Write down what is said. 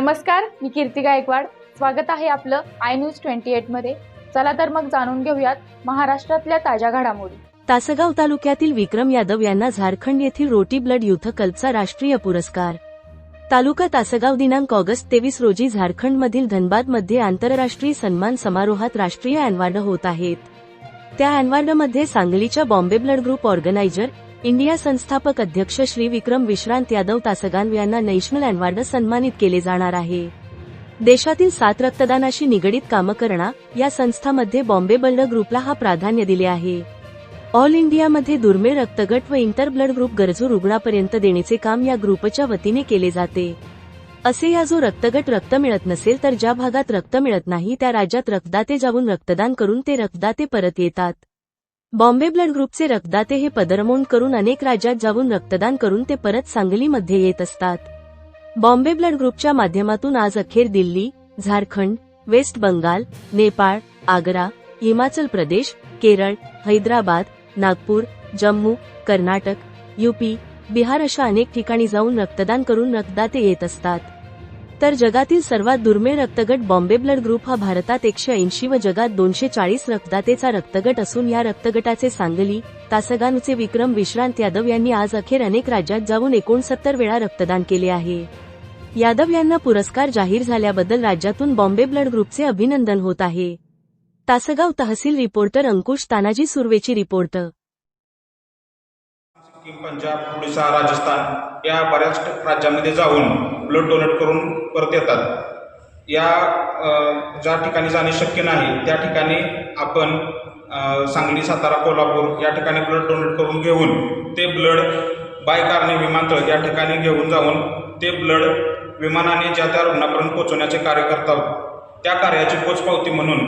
नमस्कार मी कीर्ती गायकवाड. स्वागत आहे आपलं आय न्यूज ट्वेंटी मध्ये. चला तर मग जाणून घेऊयात महाराष्ट्रातल्या ताज्या घडामोडी. तासगाव तालुक्यातील विक्रम यादव यांना झारखंड येथील रोटी ब्लड युथ क्लबचा राष्ट्रीय पुरस्कार. तालुका तासगाव दिनांक ऑगस्ट तेवीस रोजी झारखंडमधील धनबादमध्ये आंतरराष्ट्रीय सन्मान समारोहात राष्ट्रीय अॅनवार्ड होत आहेत. त्या अॅनवार्डमध्ये सांगलीच्या Bombay blood group organiser India संस्थापक अध्यक्ष श्री विक्रम विश्रांत यादव तासगाव यांना नॅशनल अॅनवार्ड सन्मानित केले जाणार आहे. देशातील सात रक्तदानाशी निगडीत कामं करणा या संस्थामध्ये बॉम्बे ब्लड ग्रुपला हा प्राधान्य दिले आहे. ऑल इंडियामध्ये दुर्मिळ रक्तगट व इंटर ब्लड ग्रुप गरजू रुग्णापर्यंत देण्याचे काम या ग्रुपच्या वतीने केले जाते. असे या जो रक्तगट रक्त मिळत नसेल तर ज्या भागात रक्त मिळत नाही त्या राज्यात रक्तदाते जाऊन रक्तदान करून ते रक्तदाते परत येतात. बॉम्बे ब्लड ग्रुपचे रक्तदाते हे पदरमोंड करून अनेक राज्यात जाऊन रक्तदान करून ते परत सांगलीमध्ये येत असतात. बॉम्बे ब्लड ग्रुपच्या माध्यमातून आज अखेर दिल्ली झारखंड वेस्ट बंगाल नेपाळ आग्रा हिमाचल प्रदेश केरळ हैदराबाद नागपूर जम्मू कर्नाटक युपी बिहार अशा अनेक ठिकाणी जाऊन रक्तदान करून रक्तदाते येत असतात. तर जगातील सर्वात दुर्मिळ रक्तगट बॉम्बे ब्लड ग्रुप हा भारतात एकशे ऐंशी व जगात दोनशे चाळीस रक्तदातेचा रक्तगट असून या रक्तगटाचे सांगली तासगानचे विक्रम विश्रांत यादव यांनी आज अखेर अनेक राज्यात जाऊन एकोणसत्तर वेळा रक्तदान केले आहे. यादव यांना पुरस्कार जाहीर झाल्याबद्दल राज्यातून बॉम्बे ब्लड ग्रुपचे अभिनंदन होत आहे. तासगाव तहसील रिपोर्टर अंकुश तानाजी सुर्वेची रिपोर्ट. पंजाब ओडिसा राजस्थान या बऱ्याच राज्यामध्ये जाऊन ब्लड डोनेट करून परत येतात. या ज्या ठिकाणी जाणे शक्य नाही त्या ठिकाणी आपण सांगली सातारा कोल्हापूर या ठिकाणी ब्लड डोनेट करून घेऊन ते ब्लड बाय कारने विमानतळ या ठिकाणी घेऊन जाऊन ते ब्लड विमानाने ज्या त्या रुग्णापर्यंत पोहोचवण्याचे कार्य करतात त्या कार्याची पोचपावती म्हणून